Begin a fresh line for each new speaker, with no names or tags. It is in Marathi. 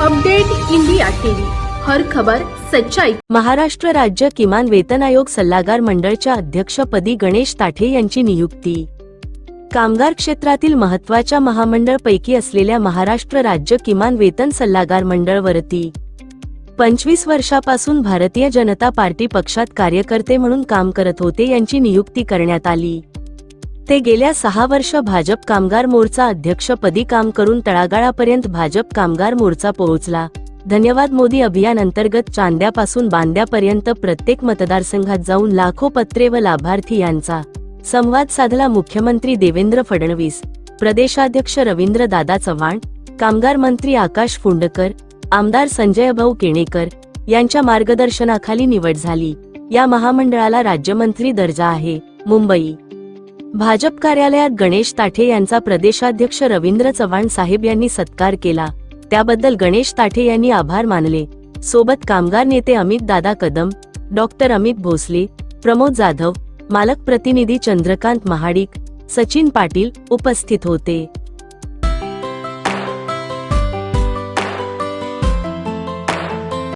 Update India TV. हर खबर सच्चाई.
महाराष्ट्र राज्य किमान वेतन आयोग सल्लागार मंडळच्या अध्यक्षपदी गणेश ताठे यांची नियुक्ती. कामगार क्षेत्रातील महत्त्वाच्या महामंडळपैकी असलेल्या महाराष्ट्र राज्य किमान वेतन सल्लागार मंडळवरती पंचवीस वर्षापासून भारतीय जनता पार्टी पक्षात कार्यकर्ते म्हणून काम करत होते यांची नियुक्ती करण्यात आली. ते गेल्या सहा वर्ष भाजप कामगार मोर्चा अध्यक्षपदी काम करून तळागाळापर्यंत भाजप कामगार मोर्चा पोहोचला. धन्यवाद मोदी अभियान अंतर्गत चांद्यापासून बांद्यापर्यंत प्रत्येक मतदारसंघात जाऊन लाखो पत्रे व लाभार्थी यांचा संवाद साधला मुख्यमंत्री देवेंद्र फडणवीस प्रदेशाध्यक्ष रवींद्र दादा चव्हाण कामगार मंत्री आकाश फुंडकर आमदार संजय भाऊ केणेकर यांच्या मार्गदर्शनाखाली निवड झाली. या महामंडळाला राज्यमंत्री दर्जा आहे. मुंबई भाजप कार्यालयात गणेश ताठे यांचा प्रदेशाध्यक्ष रवींद्र चव्हाण साहेब यांनी सत्कार केला. त्याबद्दल गणेश ताठे यांनी आभार मानले. सोबत कामगार नेते अमित दादा कदम डॉक्टर अमित भोसले प्रमोद जाधव मालक प्रतिनिधी चंद्रकांत महाडिक सचिन पाटील उपस्थित होते.